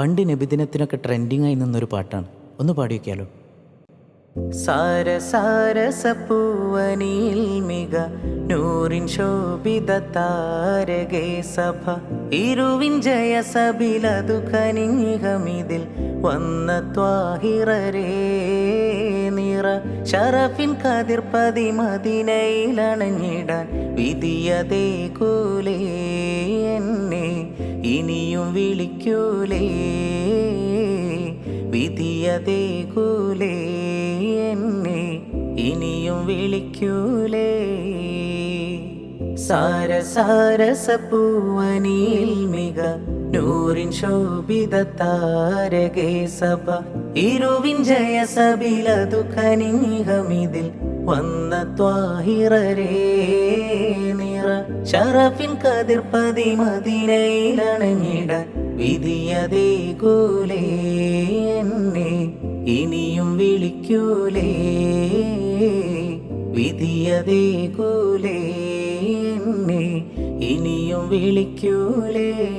പണ്ട് നബിദിനത്തിനൊക്കെ ട്രെൻഡിങ് ആയി നിന്നൊരു പാട്ടാണ്. ഒന്ന് പാടി വയ്ക്കാലോ സാര സാരസപ്പൂവനിൽ മിക നൂറിൻ ശോഭിത താരകേ സഭ. ഇരുവിൻ ജയ സബിലതു കനിഞ്ഞികമിതിൽ വന്ന ത്വാഹിറരേ നിറ. ഷറഫിൻ കതിർപ്പതി മദിനയിലണഞ്ഞിടാൻ വിധിയതേ കൂലേ ഇനിയും വിളിക്കൂലേ? വിധിയതേ കൂലേ എന്നെ? ഇനിയും വിളിക്കൂലേ? സാര സാരസപ്പൂവനിൽ മിക നൂറിൻ ശോഭിത താരകേ സഭ ഇരുവിൻ ജയ സബിലതു കനിഞ്ഞികമിതിൽ വന്ന ത്വാഹിറരേ നിറ ഷറഫിൻ കതിർപ്പതി മദിനയിലണഞ്ഞിടാൻ വിധിയതേ കൂലേ എന്നെ. ഇനിയും വിളിക്കൂലേ. വിധിയതേ കൂലേ എന്നെ. ഇനിയും വിളിക്കൂലേ.